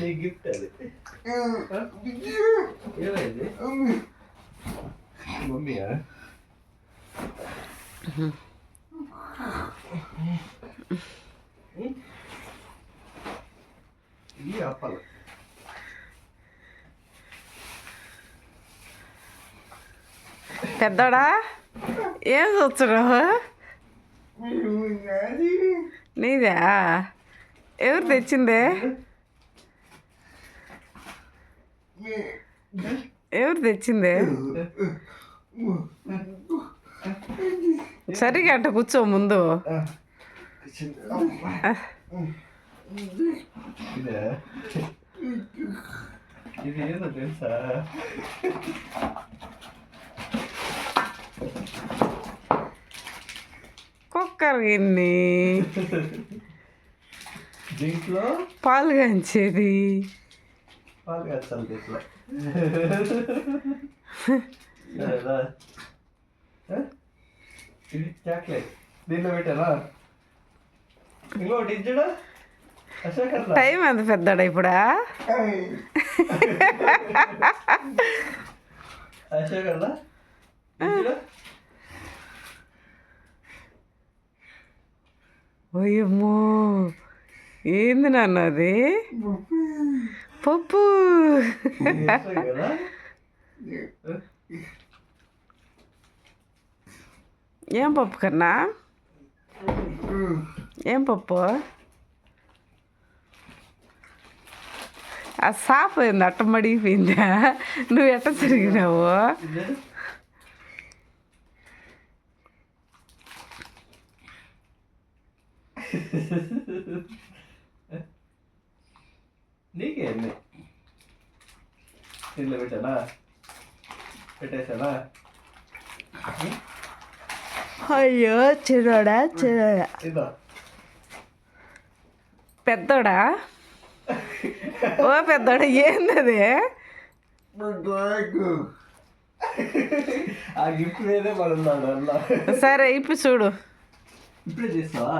నీ గిఫ్ట్ అది. ఏమైంది? మమ్మీయా ఇది అప్పాలి. పెద్దోడా? ఏం చూస్తున్నావు? నీదే? ఎవరు తెచ్చిందే? ఎవరు తెచ్చిందే? సరిగా అంట కూర్చో ముందు. ఇదే ఏందో తెలుసా కుక్కర్ గిన్ని. దీంట్లో? పాలు కంచేది. పాలు కాచాలి దీంట్లో సరేనా? ఆ? ఇది చాక్లెట్ దీంట్లో పెట్టానా ఇంకోటి ఇచ్చాడా అశోక్ అట్లా టైం ఎంత పెద్దోడా ఇప్పుడా అశోక్ అట్లా ఇచ్చాడా ఓయమ్మో ఏంది నాన్న అది పప్పు చేస్తావు కదా ఏం పప్పు కన్నా ఏం పప్పు ఆ సాప్ ఏంది అట్ట మడిగిపోయిందా నువ్వు ఎట్ట తిరిగినావు ఇదే నీకేంది దీంట్లో పెట్టానా పెట్టేశానా అయ్యో చిన్నోడా చిన్నోడా. ఇదో పెద్దోడా? ఓ పెద్దోడా ఏంది ఆ గిఫ్ట్ మీదే పడున్నాడు అన్న. సరే ఇప్పు చూడు. ఇప్పుడే చేస్తావా